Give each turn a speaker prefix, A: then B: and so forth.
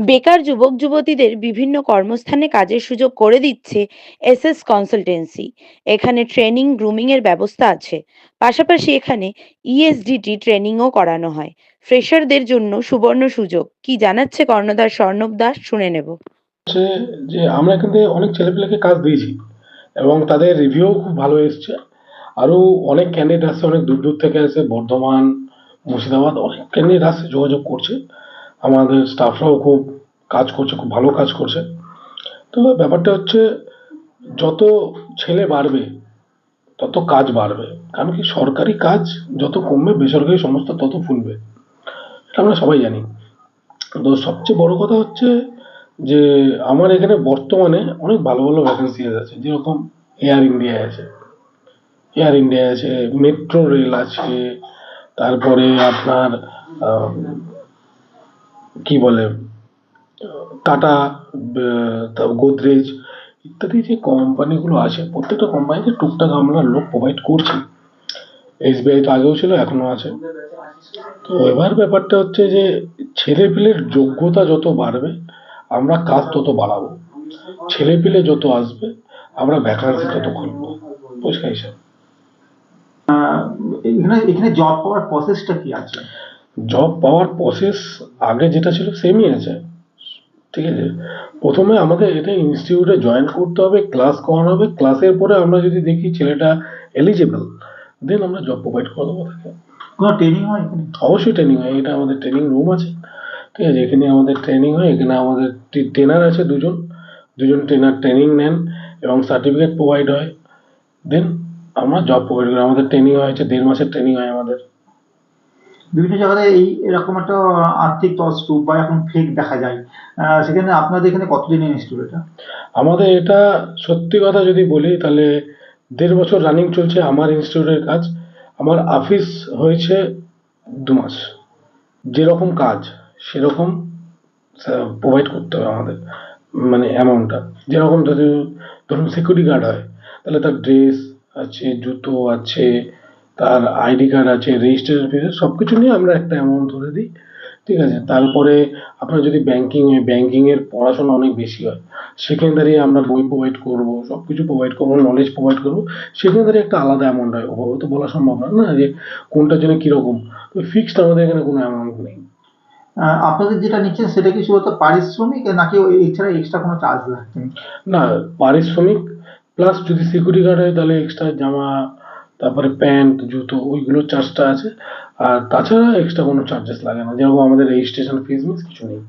A: বেকার যুবক যুবতীদের বিভিন্ন কর্মস্থানে কাজের সুযোগ করে দিচ্ছে এসএস কনসালটেন্সি। এখানে ট্রেনিং গ্রুমিং এর ব্যবস্থা আছে। পাশাপাশি এখানে ইএসডিটি ট্রেনিংও করানো হয়। ফ্রেশারদের জন্য সুবর্ণ সুযোগ। কি জানাচ্ছে কর্ণধার স্বর্ণব দাস? শুনে নেব।
B: যে আমরা এখান থেকে অনেক ছেলেপেলেকে কাজ দিয়েছি এবং তাদের রিভিউ খুব ভালো এসছে। আরও অনেক ক্যান্ডিডেট আসছে, অনেক দূর দূর থেকে আসে বর্ধমান, মুর্শিদাবাদ অনেক ক্যান্ডিডেট আসছে, যোগাযোগ করছে। আমাদের স্টাফরাও খুব কাজ করছে, খুব ভালো কাজ করছে। তো ব্যাপারটা হচ্ছে, যত ছেলে বাড়বে, তত কাজ বাড়বে। কারণ কি, সরকারি কাজ যত কমবে, বেসরকারি সংস্থা তত ফুলবে। এটা আমরা সবাই জানি। তো সবচেয়ে বড় কথা হচ্ছে যে, আমার এখানে বর্তমানে অনেক ভালো ভালো ভ্যাকেন্সি আছে। যেরকম এয়ার ইন্ডিয়া আছে। এয়ার ইন্ডিয়া আছে মেট্রো রেল আছে, তারপরে আপনার কি বলে টাটা গোদরেজ ইত্যাদি যে কোম্পানিগুলো আছে প্রত্যেকটা কোম্পানিতে টুকটাক আমরা লোক প্রোভাইড করছি। এসবিআই তো আগেও ছিল এখনও আছে। তো এবার ব্যাপারটা হচ্ছে যে ছেলেপিলের যোগ্যতা যত বাড়বে আমরা কাজ তত বাড়াবো। ছেলেপিলে যত আসবে আমরা ভ্যাকান্সি তত খুলবো। পরিষ্কার হিসাব।
C: আহ, এখানে এখানে জব পাওয়ার প্রসেসটা কি আছে?
B: জব পাওয়ার প্রসেস আগে যেটা ছিল সেমই আছে। ঠিক আছে? প্রথমে আমাদের এটা ইনস্টিটিউটে জয়েন করতে হবে ক্লাস করানো হবে ক্লাসের পরে আমরা যদি দেখি ছেলেটা এলিজেবল দেন আমরা জব প্রোভাইড করে দেবো তাকে।
C: কোনো ট্রেনিং হয়
B: অবশ্যই ট্রেনিং হয় এটা আমাদের ট্রেনিং রুম আছে। ঠিক আছে? এখানে আমাদের ট্রেনিং হয় এখানে আমাদের ট্রেনার আছে দুজন। দুজন ট্রেনার ট্রেনিং নেন এবং সার্টিফিকেট প্রোভাইড হয়। দেন আমরা জব প্রোভাইড করি। আমাদের ট্রেনিং হয়েছে দেড় মাসের ট্রেনিং হয় আমাদের।
C: বিভিন্ন জায়গায় এই এরকম একটা আর্থিক তছরূপ বা এখন ফেক দেখা যায় সেখানে আপনাদের এখানে কতদিনের ইনস্টিটিউট এটা?
B: আমাদের এটা সত্যি কথা যদি বলি, তাহলে দেড় বছর রানিং চলছে আমার ইনস্টিটিউটের কাজ। আমার অফিস হয়েছে দু মাস। যেরকম কাজ, সেরকম প্রোভাইড করতে হবে আমাদের মানে অ্যামাউন্টটা যেরকম যদি ধরুন সিকিউরিটি গার্ড হয়, তাহলে তার ড্রেস আছে, জুতো আছে তার আইডি কার্ড আছে রেজিস্ট্রেশন ফিস সব কিছু নিয়ে আমরা একটা অ্যামাউন্ট ধরে দিই ঠিক আছে? তারপরে আপনার যদি ব্যাংকিং হয় ব্যাংকিংয়ের পড়াশোনা অনেক বেশি হয় সেখানে দাঁড়িয়ে আমরা বই প্রোভাইড করব সব কিছু প্রোভাইড করব নলেজ প্রোভাইড করব সেখানে দাঁড়িয়ে একটা আলাদা অ্যামাউন্ট হয়। ওভাবে তো বলা সম্ভব না না? যে কোনটার জন্য কীরকম। তো ফিক্সড আমাদের এখানে কোনো অ্যামাউন্ট নেই।
C: আপনাদের যেটা নিচ্ছেন সেটা কি শুধু পারিশ্রমিক নাকি এছাড়া এক্সট্রা কোনো চার্জ লাগছে?
B: না পারিশ্রমিক প্লাস যদি সিকিউরিটি গার্ড হয় তাহলে এক্সট্রা জামা তারপরে প্যান্ট, জুতো ওইগুলোর চার্জটা আছে। আর তাছাড়া এক্সট্রা কোনো চার্জেস লাগে না। যেরকম আমাদের রেজিস্ট্রেশন ফিস মিস কিছু নেই।